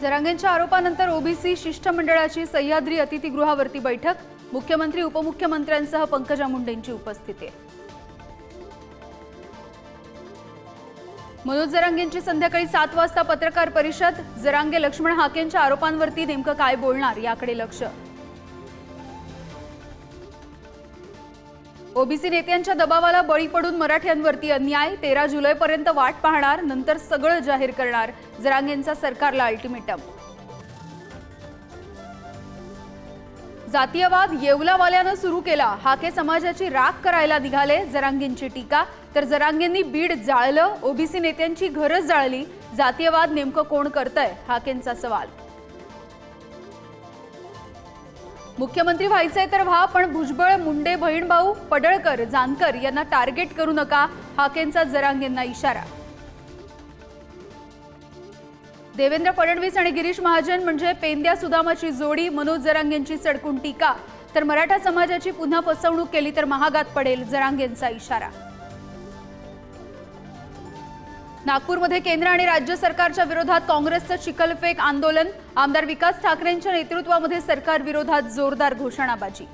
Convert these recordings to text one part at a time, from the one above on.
जरांगेंच्या आरोपानंतर OBC शिष्टमंडळाची सह्याद्री अतिथीगृहावरती बैठक. मुख्यमंत्री उपमुख्यमंत्र्यांसह पंकजा मुंडेंची उपस्थिती. मनोज जरांगेंची संध्याकाळी सात वाजता पत्रकार परिषद. जरांगे लक्ष्मण हाकेंच्या आरोपांवरती नेमकं काय बोलणार याकडे लक्ष. ओबीसी नेत्यांच्या दबावाला बळी पडून मराठ्यांवरती अन्याय तेरा जुलैपर्यंत वाट पाहणार नंतर सगळं जाहीर करणार जरांगेंचा सरकारला अल्टिमेटम. जातीयवाद येवलावाल्यानं सुरू केला. हाके समाजाची राख करायला निघाले जरांगेंची टीका. तर जरांगेंनी बीड जाळलं ओबीसी नेत्यांची घरच जाळली. जातीयवाद नेमकं कोण करतंय? हाकेंचा सवाल. मुख्यमंत्री व्हायचंय तर व्हा पण भुजबळ मुंडे बहीणभाऊ पडळकर जानकर यांना टार्गेट करू नका. हाकेंचा जरांगेंना इशारा. देवेंद्र फडणवीस आणि गिरीश महाजन म्हणजे पेंद्या सुदामाची जोडी मनोज जरांगेंची सडकून टीका. तर मराठा समाजाची पुन्हा फसवणूक केली तर महागात पडेल जरांगेंचा इशारा. नागपूरमध्ये केंद्र आणि राज्य सरकारच्या विरोधात काँग्रेसचं चिखलफेक आंदोलन. आमदार विकास ठाकरेंच्या नेतृत्वामध्ये सरकार विरोधात जोरदार घोषणाबाजी.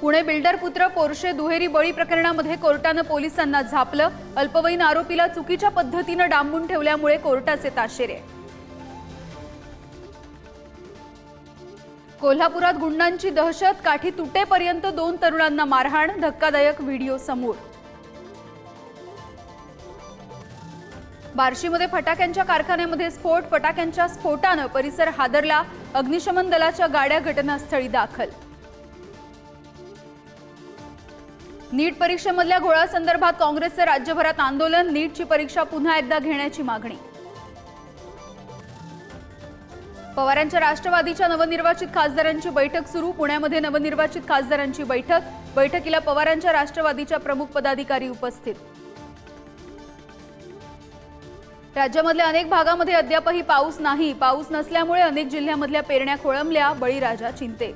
पुणे बिल्डर पुत्र पोर्शे दुहेरी बळी प्रकरणामध्ये कोर्टानं पोलिसांना झापलं. अल्पवयीन आरोपीला चुकीच्या पद्धतीनं डांबून ठेवल्यामुळे कोर्टाचे ताशेरे. कोल्हापुरात गुंडांची दहशत काठी तुटेपर्यंत दोन तरुणांना मारहाण धक्कादायक व्हिडिओ समोर. बार्शीमध्ये फटाक्यांच्या कारखान्यामध्ये स्फोट फटाक्यांच्या स्फोटानं परिसर हादरला. अग्निशमन दलाच्या गाड्या घटनास्थळी दाखल. नीट परीक्षेमधल्या घोळासंदर्भात काँग्रेसचं राज्यभरात आंदोलन. नीटची परीक्षा पुन्हा एकदा घेण्याची मागणी. पवारांच्या राष्ट्रवादीच्या नवनिर्वाचित खासदारांची बैठक सुरू. पुण्यामध्ये नवनिर्वाचित खासदारांची बैठक. बैठकीला पवारांच्या राष्ट्रवादीच्या प्रमुख पदाधिकारी उपस्थित. राज्यामधल्या अनेक भागामध्ये अद्यापही पाऊस नाही. पाऊस नसल्यामुळे अनेक जिल्ह्यामधल्या पेरण्या खोळंबल्या बळीराजा चिंते.